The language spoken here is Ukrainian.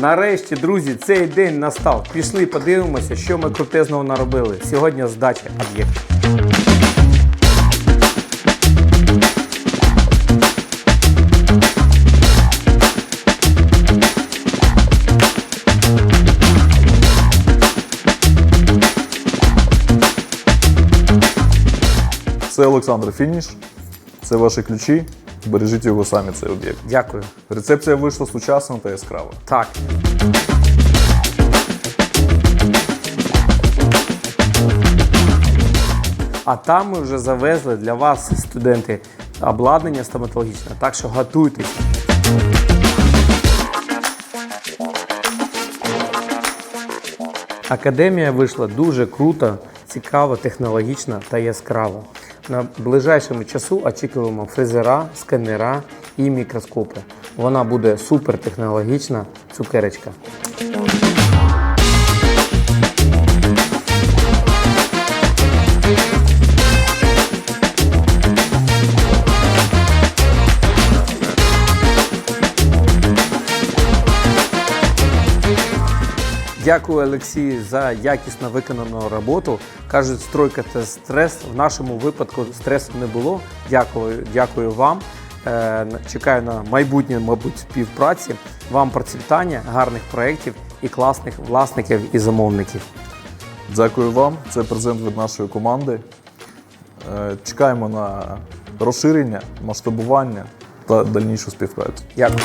Нарешті, друзі, цей день настав. Пішли, подивимося, що ми крутезного наробили. Сьогодні здача об'єкту. Це Олександр Фініш. Це ваші ключі. Бережіть його самі, цей об'єкт. Дякую. Рецепція вийшла сучасна та яскрава. Так. А там ми вже завезли для вас, студенти, обладнання стоматологічне. Так що готуйтесь. Академія вийшла дуже круто, цікаво, технологічно та яскраво. На ближайшому часу очікуємо фрезера, сканера і мікроскопи. Вона буде супертехнологічна цукерочка. Дякую, Олексій, за якісно виконану роботу. Кажуть, стройка це стрес. В нашому випадку стресу не було. Дякую, дякую вам. Е, Чекаю на майбутнє, мабуть, співпраці. Вам процвітання, гарних проєктів і класних власників і замовників. Дякую вам. Це презент від нашої команди. Е, Чекаємо на розширення, масштабування та дальнішу співпрацю. Дякую.